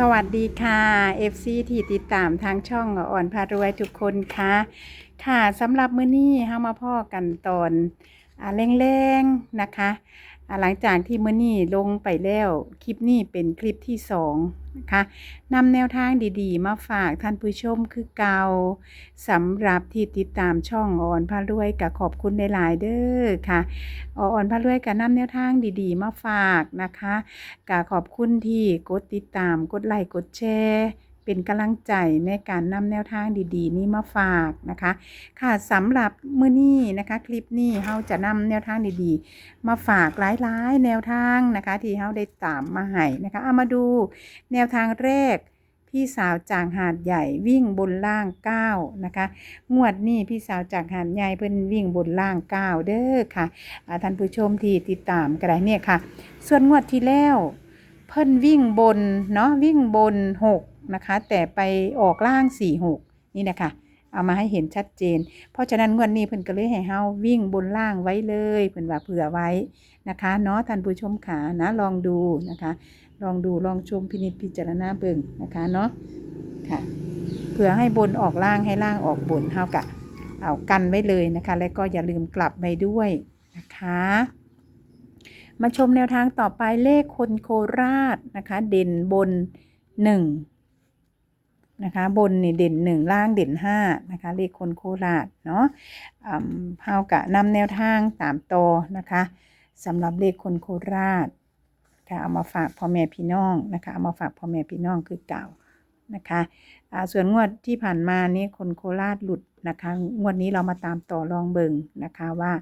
สวัสดีค่ะ FC ที่ติดตามทางช่องอ่อนพารวยทุกคนค่ะ ค่ะสำหรับมื้อนี้เฮามาพ่อกันตอนอ่าแรงๆนะคะอ่าหลังจากที่มื้อนี้ลงไปแล้ว คลิปนี้เป็นคลิปที่สอง นะคะนำแนวทางดีๆ มาฝากท่านผู้ชมคือเก่าสำหรับที่ติดตามช่องอ่อนพระรวยกับขอบคุณหลายๆเด้อค่ะอ่อนพระรวยกับนำแนวทางดีๆ มาฝากนะคะกับขอบคุณที่กดติดตามกดไลค์กดแชร์ เป็นกำลังใจในการนำแนวทางดีๆ นี้มาฝากนะคะ ค่ะสำหรับมื้อนี้นะคะ คลิปนี้เราจะนำแนวทางดีๆ มาฝากหลายๆ แนวทางนะคะ ที่เราได้ตามมาให้นะคะเอามาดูแนวทางแรกพี่สาวจากหาดใหญ่วิ่งบนล่าง9นะคะ งวดนี้พี่สาวจากหาดใหญ่เพิ่นวิ่งบนล่าง9เด้อค่ะท่านผู้ชมที่ติดตามกันได้เนี่ยค่ะ ส่วนงวดที่แล้ว เพิ่นวิ่งบนเนาะวิ่งบน6 นะคะ แต่ไปออกล่าง 4 6 นี่นะคะ เอามาให้เห็นชัดเจน เพราะฉะนั้นงวดนี้เพิ่นก็เลยให้เฮาวิ่งบนล่างไว้เลยเพิ่นว่าเผื่อไว้นะคะเนาะท่านผู้ชมขานะลองดูนะคะ ลองดูลองชมพินิจพิจารณาเบิ่งนะคะเนาะค่ะเผื่อให้บนออกล่างให้ล่างออกบนเฮากะเอากันไว้เลยนะคะ แล้วก็อย่าลืมกลับไปด้วยนะคะมาชมแนวทางต่อไปเลขคนโคราชนะคะ เด่นบนห นะคะ บนนี่เด่นหนึ่งล่างเด่นห้านะคะเลขคนโคราชเนาะอ่าเฮากะนำแนวทางตามต่อนะคะสำหรับเลขคนโคราชค่ะเอามาฝากพ่อแม่พี่น้องนะคะเอามาฝากพ่อแม่พี่น้องคือเก่านะคะอ่าส่วนงวดที่ผ่านมานี่คนโคราชหลุดนะคะงวดนี้เรามาตามต่อลองเบิงนะคะว่า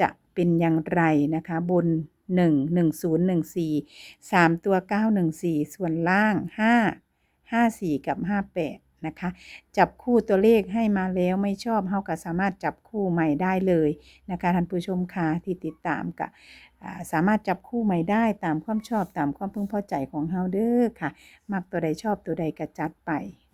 จะเป็นอย่างไรนะคะบน 1 1 0 1 4 3 ตัว 9 1 4 ส่วนล่าง 5 5 4 กับ 58 นะคะ จับคู่ตัวเลขให้มาแล้วไม่ชอบเฮาก็สามารถจับคู่ใหม่ได้เลยนะคะท่านผู้ชมค่ะที่ติดตามกะอ่าสามารถจับคู่ใหม่ได้ตามความชอบตามความพึงพอใจของเฮาเด้อค่ะมักตัวใดชอบตัวใดก็จัดไป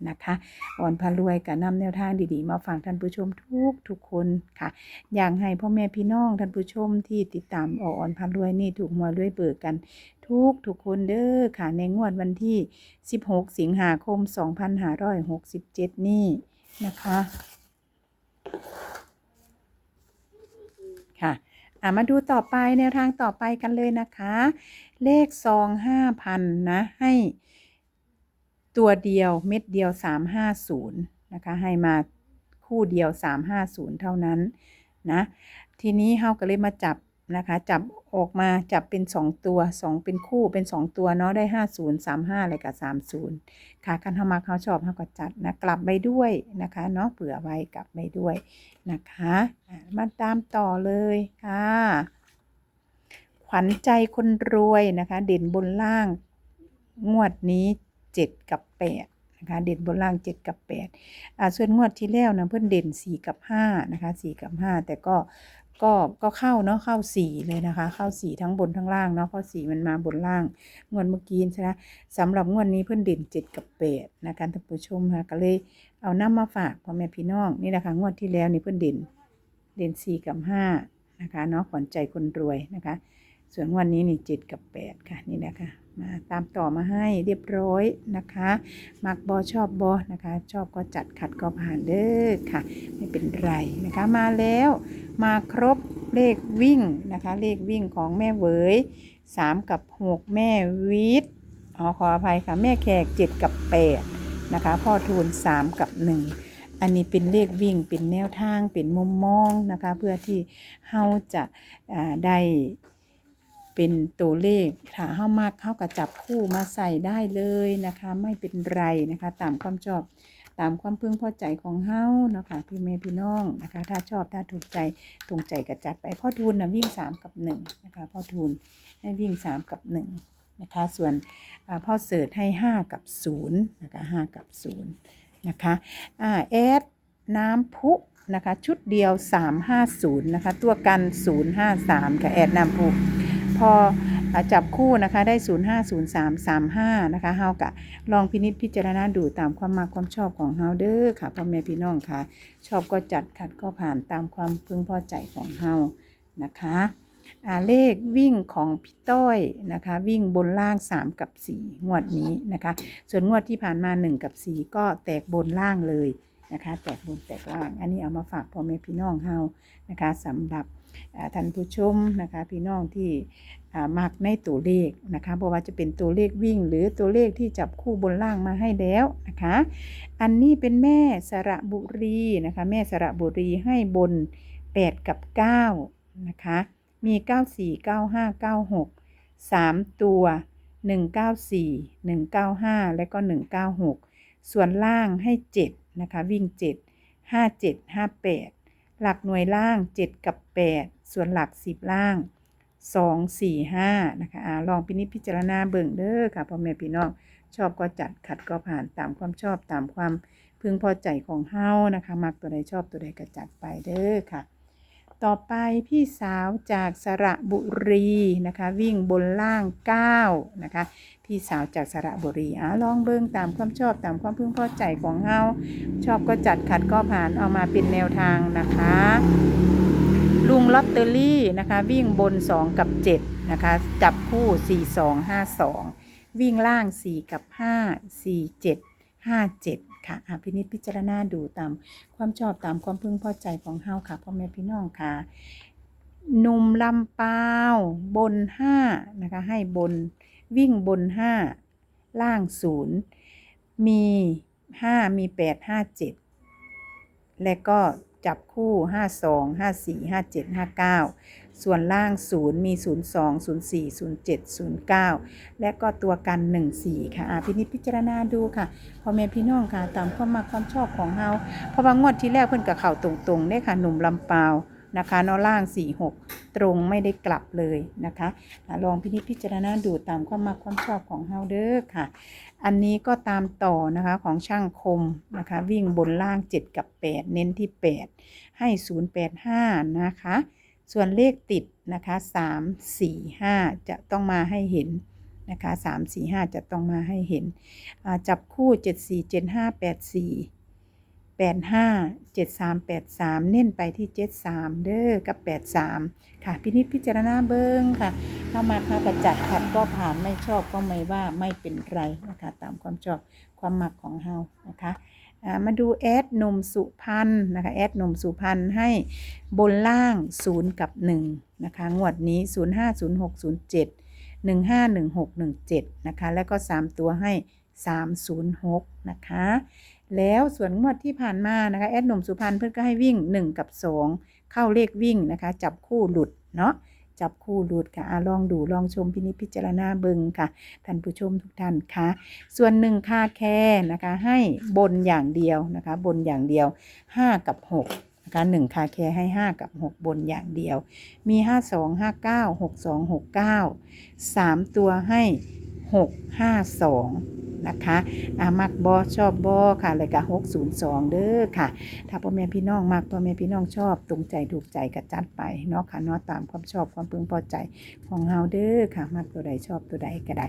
นะคะอ่อนพารวยกับนำแนวทางดีๆ มาฝากท่านผู้ชมทุกทุกคนค่ะ อยากให้พ่อแม่พี่น้องท่านผู้ชมที่ติดตามอ่อนพันรวยนี่ถูกหวยรวยเบิกกัน ทุกทุกคนเด้อค่ะในงวดวันที่ 16 สิงหาคม 2567 นี่นะคะค่ะอะมาดูต่อไปแนวทางต่อไปกันเลยนะคะ เลขซอง5,000นนะให้ตัวเดียวเม็ดเดียว350นย์นะคะ ให้มาคู่เดียว350เท่านั้นนะ ทีนี้เฮาก็เลยมาจับ นะคะ จับออกมาจับเป็น 2 ตัว 2 เป็นคู่เป็น 2 ตัวเนาะได้ 50 35อะไรกับ 30 ค่ะคันเฮามักเฮาชอบเฮาก็จัดนะกลับไปด้วยนะคะเนาะเผื่อไว้กลับไปด้วยนะคะอะมาตามต่อเลยค่ะ ขวัญใจคนรวยนะคะ เด่นบนล่างงวดนี้ 7 กับ 8นะคะเด่นบนล่าง 7 กับ8อ่าส่วนงวดที่แล้วนะเพื่อนเด่น 4 กับ5นะคะ4กับ 5 แต่ก็ ก็ก็เข้าเนาะเข้าสีเลยนะคะ เข้าสีทั้งบนทั้งล่างเนาะเพราะสีมันมาบนล่างงวดเมื่อกี้ใช่ไหมสำหรับงวดนี้เพื่อนเด่น7กับ8นะคะท่านผู้ชมค่ะก็เลยเอาน้ำมาฝากพ่อแม่พี่น้องนี่นะคะงวดที่แล้วนี่เพื่อนเด่นเด่น4กับห้านะคะเนาะขวัญใจคนรวยนะคะ ส่วนวันนี้นี่เจ็ดกับแปดค่ะนี่นะคะมาตามต่อมาให้เรียบร้อยนะคะมักบอชอบบอนะคะ ชอบก็จัดขัดก็ผ่านเด้อค่ะ ไม่เป็นไรนะคะมาแล้วมาครบเลขวิ่งนะคะ เลขวิ่งของแม่เวยสามกับหกแม่วิทย์อ๋อขออภัยค่ะ แม่แขกเจ็ดกับแปดนะคะ พ่อทูลสามกับหนึ่งอันนี้เป็นเลขวิ่งเป็นแนวทางเป็นมุมมองนะคะ เพื่อที่เฮาจะได้ เป็นตัวเลขถ้าเฮามากเข้ากับจับคู่มาใส่ได้เลยนะคะ ไม่เป็นไรนะคะ ตามความชอบตามความพึงพอใจของเฮาเนาะค่ะพี่เมย์พี่น้องนะคะ ถ้าชอบถ้าถูกใจตรงใจก็จัดไปพ่อทูลนะวิ่งสามกับหนึ่งนะคะพ่อทูลให้วิ่งสามกับหนึ่งนะคะ ส่วนพ่อเสิร์ชให้ห้ากับศูนย์นะคะห้ากับศูนย์นะคะอ่าแอดน้ำพุนะคะ ชุดเดียว 350 นะคะ ตัวกัน 053 ค่ะ แอดน้ำพุ พอจับคู่นะคะได้ 0 5 0 3 3 5 นะคะเฮากะลองพินิจพิจารณาดูตามความมาความชอบของเฮาเด้อค่ะพ่อแม่พี่น้องค่ะ ชอบก็จัดขัดก็ผ่านตามความพึงพอใจของเฮานะคะอาเลขวิ่งของพี่ต้อยนะคะ วิ่งบนล่าง 3 กับ 4 งวดนี้นะคะ ส่วนงวดที่ผ่านมา 1 กับ 4 ก็แตกบนล่างเลย นะคะแตกบนแตกล่าง อันนี้เอามาฝากพ่อแม่พี่น้องเฮานะคะสำหรับท่านผู้ชมนะคะพี่น้องที่มักในตัวเลขนะคะเพราะว่าจะเป็นตัวเลขวิ่ง หรือตัวเลขที่จับคู่บนล่างมาให้แล้วนะคะ อันนี้เป็นแม่สระบุรีนะคะแม่สระบุรีให้บน 8 กับ 9 นะคะ มี 94 95 96 3 ตัว 194 195 และก็ 196 ส่วนล่างให้ 7 นะคะ วิ่ง 7 57 58 หลักหน่วยล่าง 7 กับ 8 ส่วนหลัก 10 ล่าง 2 4 5 นะคะอาลองพินิจพิจารณาเบิ่งเด้อค่ะพ่อแม่พี่น้องชอบก็จัดขัดก็ผ่านตามความชอบตามความพึงพอใจของเฮานะคะ มักตัวใดชอบตัวใดก็จัดไปเด้อค่ะ ต่อไปพี่สาวจากสระบุรีนะคะ วิ่งบนล่าง9นะคะพี่สาวจากสระบุรีอะลองเบิ่งตามความชอบตามความพึงพอใจของเฮาชอบก็จัดขัดก็ผ่านเอามาเป็นแนวทางนะคะ ลุงลอตเตอรี่นะคะ วิ่งบน 2 กับ 7 นะคะ จับคู่ 4 2 5 2 วิ่งล่าง 4 กับ 5 4 7 5 7 ค่ะอะพินิจพิจารณาดูตามความชอบตามความพึงพอใจของเฮาค่ะพ่อแม่พี่น้องค่ะหนุ่มลำเปาวบน5นะคะให้บนวิ่งบน5ล่าง0มี5มี8 5 7และก็จับคู่ 52 54 57 59 ส่วนล่าง 0 มี 02 04 07 09 และก็ตัวกัน 14 ค่ะอะพินิจพิจารณาดูค่ะพ่อแม่พี่น้องค่ะ ตามความมาความชอบของเฮาเพราะว่างวดที่แรกเพิ่นกับเข่าตรงๆได้ค่ะ หนุ่มลำปาวนะคะนอล่าง 46 ตรงไม่ได้กลับเลยนะคะอะลองพินิจพิจารณาดูตามความมาความชอบของเฮาเด้อค่ะ อันนี้ก็ตามต่อนะคะของช่างคมนะคะ วิ่งบนล่าง 7 กับ 8 เน้นที่ 8 ให้ 085 นะคะ ส่วนเลขติดนะคะ3 4 5 จะต้องมาให้เห็นนะคะ3 4 5 จะต้องมาให้เห็น จับคู่ 7 4 7 5 8 4 8 5 7 3 8 3 เน้นไปที่ 7 3 เด้อกับ 8 3 ค่ะ พินิจพิจารณาเบิ้งค่ะ ถ้ามาค่ะกระจัดขัดก็ผ่านไม่ชอบก็ไม่ว่าไม่เป็นไรนะคะ ตามความชอบความหมักของเฮานะคะ มาดูแอดหนมสุพันธ์นะคะแอดหนมสุพันธ์ให้บนล่าง 0 กับ 1 นะคะ งวดนี้ 0 5 0 6 0 7 1 5 1 6 1 7 นะคะ แล้วก็ 3 ตัวให้ 306 นะคะ แล้วส่วนงวดที่ผ่านมานะคะแอดหนุ่มสุพรรณเพื่อนก็ให้วิ่ง 1 กับ 2 เข้าเลขวิ่งนะคะ จับคู่หลุดเนาะ จับคู่หลุดค่ะลองดูลองชมพินิจพิจารณาเบิงค่ะท่านผู้ชมทุกท่านค่ะ ส่วนหนึ่งค่าแค่นะคะให้บนอย่างเดียวนะคะ บนอย่างเดียว 5 กับ6นะคะหนึ่งคาแคร์ให้ 5 กับ 6 บนอย่างเดียว มี 5 2 5 9 6 2 6 9 3 ตัวให้ 6 5 2 นะคะอ่ามักบอชอบบอค่ะเลยกะ602เด้อค่ะ ถ้าพ่อแม่พี่น้องมักพ่อแม่พี่น้องชอบตรงใจถูกใจก็จัดไปเนาะค่ะเนาะตามความชอบความพึงพอใจของเฮาเด้อค่ะ มักตัวใดชอบตัวใดก็ได้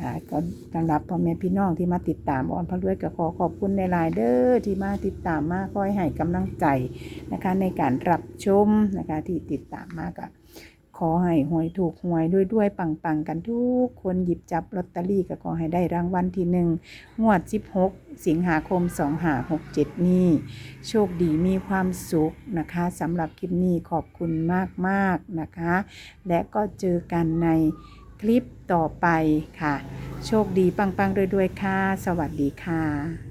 อ่าก็สำหรับพ่อแม่พี่น้องที่มาติดตามออนพระรวยก็ขอขอบคุณในหลายๆเด้อที่มาติดตามมาคอยให้กำลังใจนะคะในการรับชมนะคะที่ติดตามมากะ ขอให้หวยถูกหวยด้วยด้วยปังปังๆกันทุกคนหยิบจับลอตเตอรี่ก็ขอให้ได้รางวัลที่หนึ่งงวด 16 สิงหาคม 2567 นี้ โชคดีมีความสุขนะคะสำหรับคลิปนี้ขอบคุณมากๆนะคะ และก็เจอกันในคลิปต่อไปค่ะ โชคดีปังๆด้วยๆค่ะ สวัสดีค่ะ